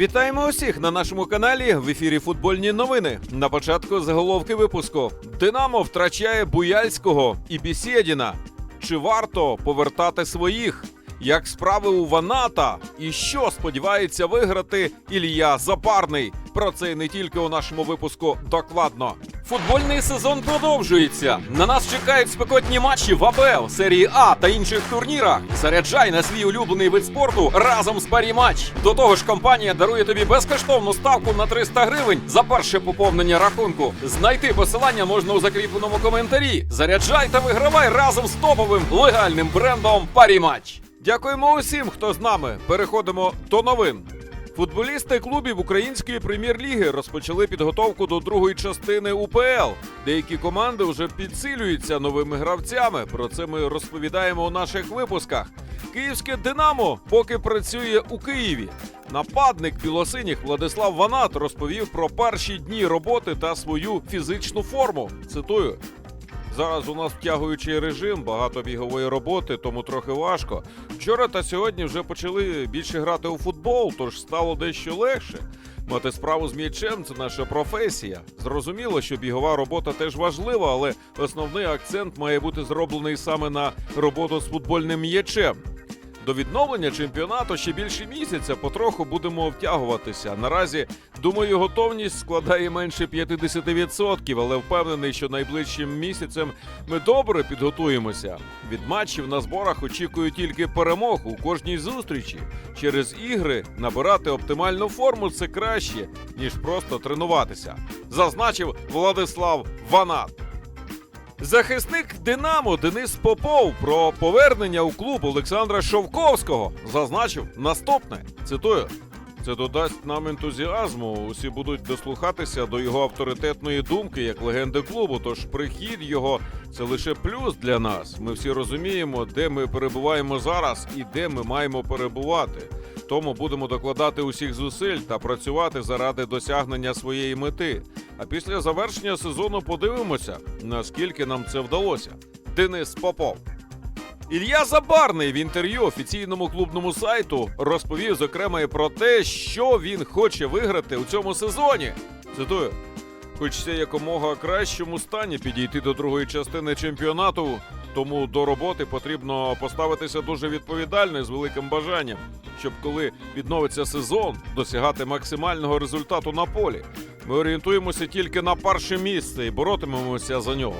Вітаємо усіх на нашому каналі в ефірі Футбольні новини. На початку заголовки випуску: Динамо втрачає Буяльського і Бісєдіна. Чи варто повертати своїх? Як справи у Ваната? І що сподівається виграти Ілія Запарний? Про це не тільки у нашому випуску докладно. Футбольний сезон продовжується. На нас чекають спекотні матчі в АПЛ, серії А та інших турнірах. Заряджай на свій улюблений вид спорту разом з Парі Матч. До того ж, компанія дарує тобі безкоштовну ставку на 300 гривень за перше поповнення рахунку. Знайти посилання можна у закріпленому коментарі. Заряджай та вигравай разом з топовим легальним брендом Парі Матч. Дякуємо усім, хто з нами. Переходимо до новин. Футболісти клубів української прем'єр-ліги розпочали підготовку до другої частини УПЛ. Деякі команди вже підсилюються новими гравцями. Про це ми розповідаємо у наших випусках. Київське Динамо поки працює у Києві. Нападник білосиніх Владислав Ванат розповів про перші дні роботи та свою фізичну форму. Цитую. Зараз у нас втягуючий режим, багато бігової роботи, тому трохи важко. Вчора та сьогодні вже почали більше грати у футбол, тож стало дещо легше. Мати справу з м'ячем це наша професія. Зрозуміло, що бігова робота теж важлива, але основний акцент має бути зроблений саме на роботу з футбольним м'ячем. До відновлення чемпіонату ще більше місяця потроху будемо втягуватися. Наразі, думаю, готовність складає менше 50%, але впевнений, що найближчим місяцем ми добре підготуємося. Від матчів на зборах очікую тільки перемог у кожній зустрічі. Через ігри набирати оптимальну форму це краще, ніж просто тренуватися. Зазначив Владислав Ванат. Захисник Динамо Денис Попов про повернення у клуб Олександра Шовковського зазначив наступне. Цитую. Це додасть нам ентузіазму. Усі будуть дослухатися до його авторитетної думки як легенди клубу. Тож прихід його це лише плюс для нас. Ми всі розуміємо, де ми перебуваємо зараз і де ми маємо перебувати. Тому будемо докладати усіх зусиль та працювати заради досягнення своєї мети. А після завершення сезону подивимося, наскільки нам це вдалося. Денис Попов. Ілля Забарний в інтерв'ю офіційному клубному сайту розповів зокрема і про те, що він хоче виграти у цьому сезоні. Цитую. Хочеться якомога кращому стані підійти до другої частини чемпіонату, тому до роботи потрібно поставитися дуже відповідально і з великим бажанням, щоб коли відновиться сезон, досягати максимального результату на полі. Ми орієнтуємося тільки на перше місце і боротимемося за нього.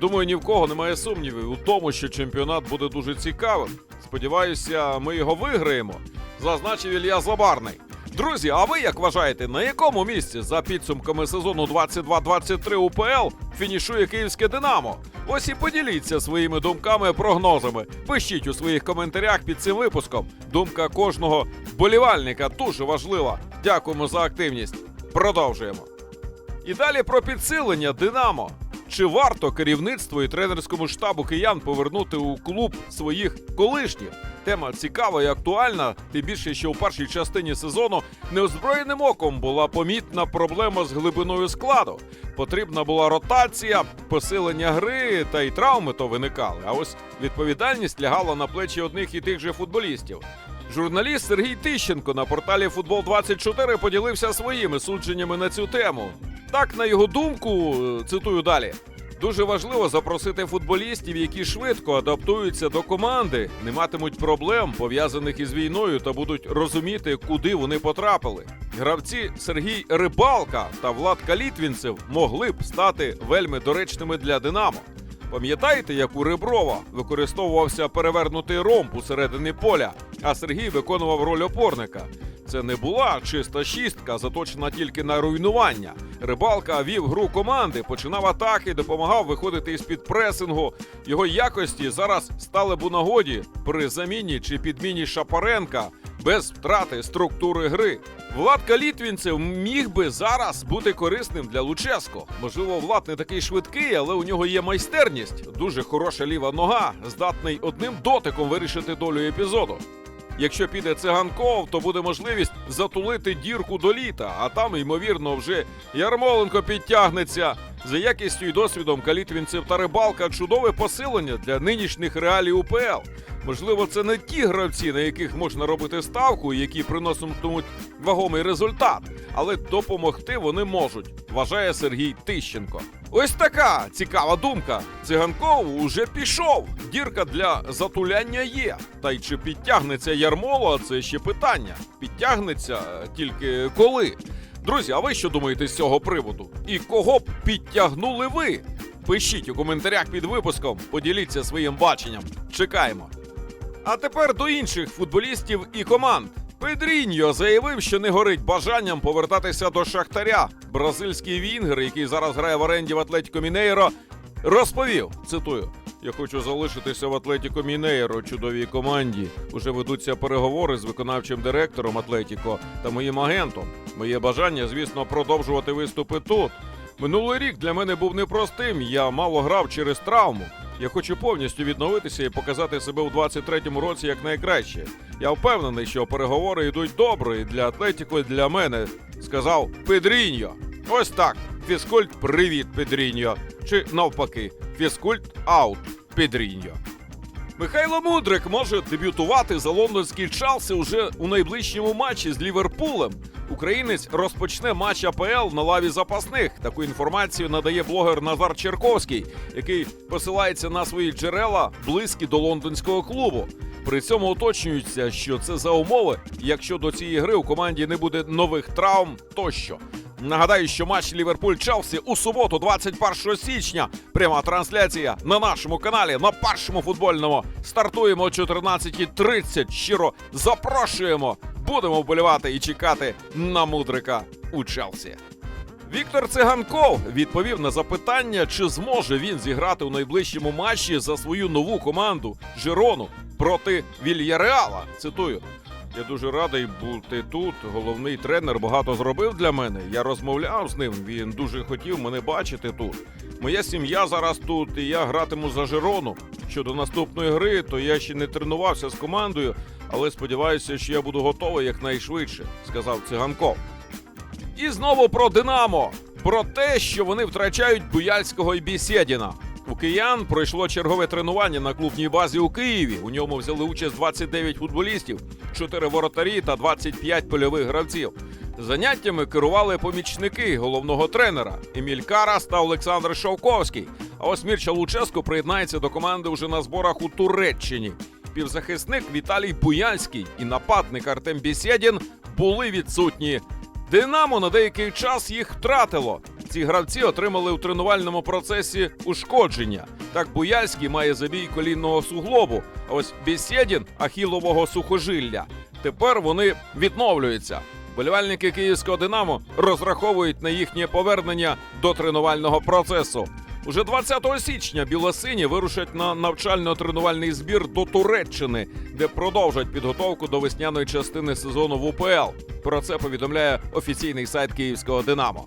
Думаю, ні в кого немає сумнівів у тому, що чемпіонат буде дуже цікавим. Сподіваюся, ми його виграємо, зазначив Ілля Забарний. Друзі, а ви як вважаєте, на якому місці за підсумками сезону 22-23 УПЛ фінішує київське Динамо? Ось і поділіться своїми думками, прогнозами. Пишіть у своїх коментарях під цим випуском. Думка кожного вболівальника дуже важлива. Дякуємо за активність. Продовжуємо. І далі про підсилення Динамо. Чи варто керівництву і тренерському штабу киян повернути у клуб своїх колишніх? Тема цікава і актуальна, тим більше, що у першій частині сезону неозброєним оком була помітна проблема з глибиною складу. Потрібна була ротація, посилення гри та й травми то виникали. А ось відповідальність лягала на плечі одних і тих же футболістів. Журналіст Сергій Тищенко на порталі Футбол 24 поділився своїми судженнями на цю тему. Так, на його думку, цитую далі. Дуже важливо запросити футболістів, які швидко адаптуються до команди, не матимуть проблем пов'язаних із війною та будуть розуміти, куди вони потрапили. Гравці Сергій Рибалка та Влад Калітвінцев могли б стати вельми доречними для Динамо. Пам'ятаєте, як у Реброва використовувався перевернутий ромб у середині поля, а Сергій виконував роль опорника. Це не була чиста шістка, заточена тільки на руйнування. Рибалка вів гру команди, починав атаки, допомагав виходити із під пресингу. Його якості зараз стали б у нагоді при заміні чи підміні Шапаренка без втрати структури гри. Влад Калітвінцев міг би зараз бути корисним для Луческо. Можливо, Влад не такий швидкий, але у нього є майстерність. Дуже хороша ліва нога, здатний одним дотиком вирішити долю епізоду. Якщо піде циганков, то буде можливість затулити дірку до літа, а там, ймовірно, вже Ярмоленко підтягнеться. За якістю і досвідом калітвінців та рибалка чудове посилення для нинішніх реалій УПЛ. Можливо, це не ті гравці, на яких можна робити ставку, які приноситимуть вагомий результат, але допомогти вони можуть, вважає Сергій Тищенко. Ось така цікава думка. Циганков уже пішов. Дірка для затуляння є. Та й чи підтягнеться Ярмоло, це ще питання. Підтягнеться е, тільки коли. Друзі, а ви що думаєте з цього приводу? І кого б підтягнули ви? Пишіть у коментарях під випуском, поділіться своїм баченням. Чекаємо. А тепер до інших футболістів і команд. Педріньо заявив, що не горить бажанням повертатися до Шахтаря. Бразильський вінгер, який зараз грає в оренді в Атлетіко Мінейро, розповів: цитую. Я хочу залишитися в Атлетіко Мінейро, чудовій команді. Уже ведуться переговори з виконавчим директором Атлетіко та моїм агентом. Моє бажання, звісно, продовжувати виступи тут. Минулий рік для мене був непростим. Я мало грав через травму. Я хочу повністю відновитися і показати себе у 23-му році як найкраще. Я впевнений, що переговори йдуть добре і для Атлетіко, і для мене, сказав Педріньо. Ось так. Фізкульт, привіт, Педріньо. Чи навпаки, фізкульт аут Педріньо. Михайло Мудрик може дебютувати за лондонський Челсі уже у найближчому матчі з Ліверпулем. Українець розпочне матч АПЛ на лаві запасних. Таку інформацію надає блогер Назар Черковський, який посилається на свої джерела близькі до лондонського клубу. При цьому уточнюється, що це за умови, якщо до цієї гри у команді не буде нових травм тощо. Нагадаю, що матч Ліверпуль Челсі у суботу, 21 січня. Пряма трансляція на нашому каналі на першому футбольному. Стартуємо о 14.30. Щиро запрошуємо. Будемо вболівати і чекати на мудрика у Челсі. Віктор Циганков відповів на запитання, чи зможе він зіграти у найближчому матчі за свою нову команду Жирону проти Вільяреала. Цитую. Я дуже радий бути тут. Головний тренер багато зробив для мене. Я розмовляв з ним. Він дуже хотів мене бачити тут. Моя сім'я зараз тут, і я гратиму за Жирону. Щодо наступної гри, то я ще не тренувався з командою, але сподіваюся, що я буду готовий якнайшвидше, сказав циганков. І знову про Динамо. Про те, що вони втрачають Буяльського і Бісєдіна. У киян пройшло чергове тренування на клубній базі у Києві. У ньому взяли участь 29 футболістів, 4 воротарі та 25 польових гравців. Заняттями керували помічники головного тренера Еміль Карас та Олександр Шовковський. А ось Мірча Луческо приєднається до команди вже на зборах у Туреччині. Півзахисник Віталій Буяльський і нападник Артем Бісєдін були відсутні. Динамо на деякий час їх втратило. Ці гравці отримали у тренувальному процесі ушкодження. Так Буяльський має забій колінного суглобу, а ось Бєсєдін – ахілового сухожилля. Тепер вони відновлюються. Болівальники київського Динамо розраховують на їхнє повернення до тренувального процесу. Уже 20 січня білосині вирушать на навчально-тренувальний збір до Туреччини, де продовжать підготовку до весняної частини сезону в УПЛ. Про це повідомляє офіційний сайт київського Динамо.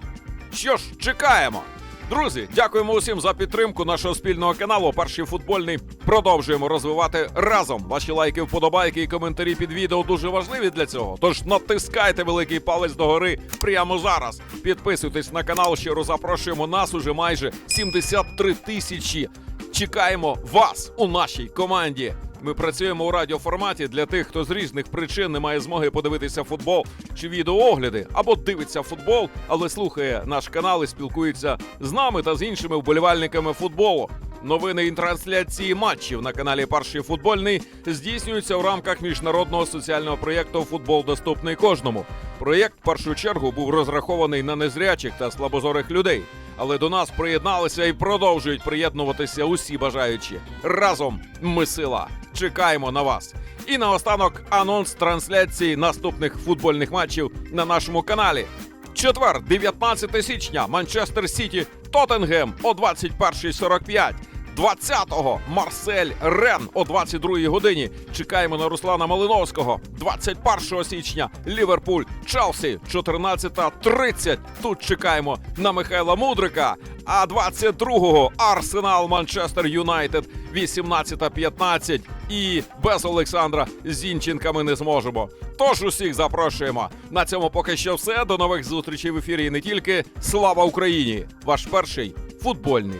Що ж, чекаємо. Друзі, дякуємо усім за підтримку нашого спільного каналу. Перший футбольний продовжуємо розвивати разом. Ваші лайки, вподобайки і коментарі під відео дуже важливі для цього. Тож натискайте великий палець догори прямо зараз. Підписуйтесь на канал. Щиро запрошуємо нас уже майже 73 тисячі. Чекаємо вас у нашій команді. Ми працюємо у радіоформаті для тих, хто з різних причин не має змоги подивитися футбол чи відеоогляди, або дивиться футбол, але слухає наш канал і спілкується з нами та з іншими вболівальниками футболу. Новини і трансляції матчів на каналі Перший футбольний здійснюються в рамках міжнародного соціального проєкту Футбол доступний кожному. Проєкт в першу чергу був розрахований на незрячих та слабозорих людей. Але до нас приєдналися і продовжують приєднуватися усі бажаючі. Разом ми сила. Чекаємо на вас. І наостанок анонс трансляції наступних футбольних матчів на нашому каналі. Четвер, 19 січня, Манчестер Сіті, Тоттенгем о 21.45. 20-го Марсель Рен о 22-й годині. Чекаємо на Руслана Малиновського. 21 січня Ліверпуль Челсі 14.30. Тут чекаємо на Михайла Мудрика. А 22-го Арсенал Манчестер Юнайтед 18.15. І без Олександра Зінченка ми не зможемо. Тож усіх запрошуємо. На цьому поки що все. До нових зустрічей в ефірі. І не тільки слава Україні! Ваш перший футбольний.